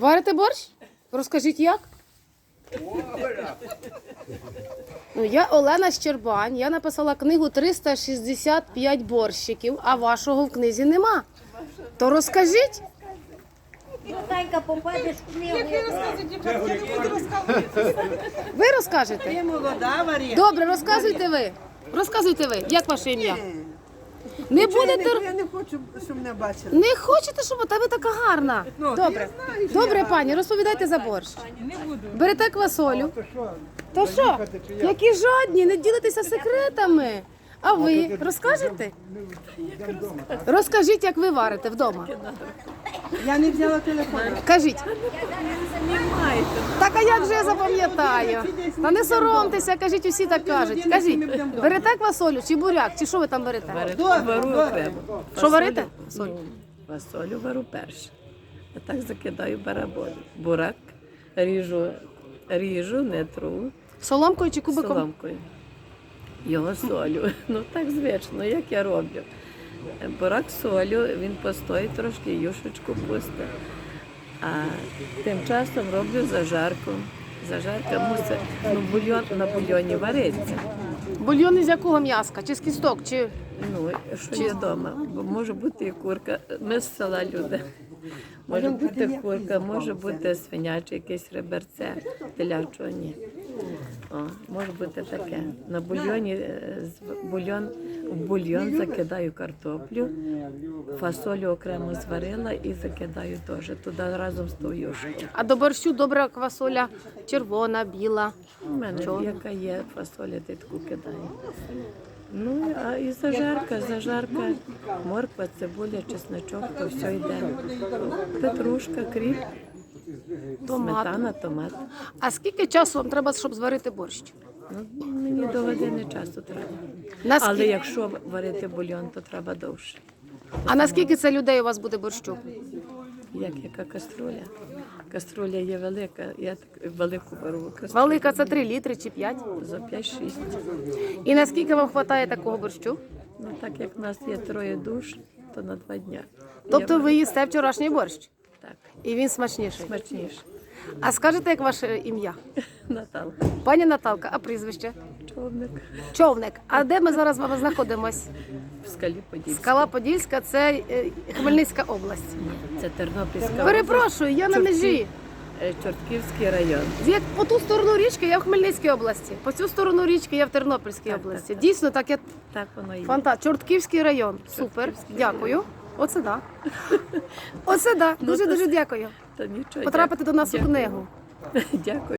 Варите борщ? Розкажіть як? Ну, я Олена Щербань, я написала книгу 365 борщиків, а вашого в книзі нема. То розкажіть. Танька, попадеш в книгу. Ви розкажете? Ти молода, Марія. Добре, розказуйте ви. Розказуйте ви, як ваше ім'я? Не Я будете. не, я не хочу, щоб мене бачили. Не хочете, щоб у тебе така гарна. Ну, Добре. знаю, Добре, пані, розповідайте за борщ. Берете квасолю. То що? Які жодні, не ділитеся секретами. А ви розкажете? Розкажіть, як ви варите вдома. Я не взяла телефон. Кажіть. Так а як же я запам'ятаю? Та не соромтеся, кажіть, усі так кажуть. Кажіть, берете квасолю чи буряк, чи що ви там берете? Добре. Що варите? Ну, фасолю вару перше. А так закидаю бараболю. Бурак ріжу, ріжу, не тру Соломкою чи кубиком? соломкою. Його солю. Ну так звично, як я роблю. Бурак солю, він постоїть трошки, юшечку пусте. А тим часом роблю зажарку. Зажарка мусить, ну бульйон на бульйоні вариться. Бульйон із якого м'яска? Чи з кісток? Чи... Ну, що є вдома, бо може бути і курка. Ми з села люди. Може бути курка, може бути свиняче, якесь реберце, телячого ні. О, може бути таке. На бульйоні е, бульйон, в бульйон закидаю картоплю, фасолю окремо зварила і закидаю теж туди разом з тою. А до борщу добра квасоля червона, біла. У мене Чого? яка є фасоля, ти таку кидаю. Ну, а і зажарка, зажарка, морква, цибуля, чесночок, то все йде. Петрушка, кріп, Томат. сметана, томат. А скільки часу вам треба, щоб зварити борщ? Ну, мені до години часу треба. Наскільки? Але якщо варити бульйон, то треба довше. А наскільки це людей у вас буде борщу? Як яка каструля. Каструля є велика, я так велику беру каструлю. Велика це 3 літри чи 5? За 5-6. І наскільки вам вистачає такого борщу? Ну так як в нас є троє душ, то на два дня. Тобто ви їсте вчорашній борщ, і він смачніший. смачніше. А скажете, як ваше ім'я? Наталка. Пані Наталка, а прізвище? Човник. Човник. А де ми зараз з вами знаходимось? В скалі Подільській. Скала Подільська, це е, Хмельницька область. Це Тернопільська Перепрошую, я на межі. Е, Чортківський район. Як по ту сторону річки я в Хмельницькій області, по цю сторону річки я в Тернопільській Так, області. так, так. Дійсно, так я Так воно і є. фанта. Чортківський район. Супер. Дякую. Оце да. Оце да. Дуже дуже дякую. Та нічого. Потрапити до нас у дякую. книгу. Дякую.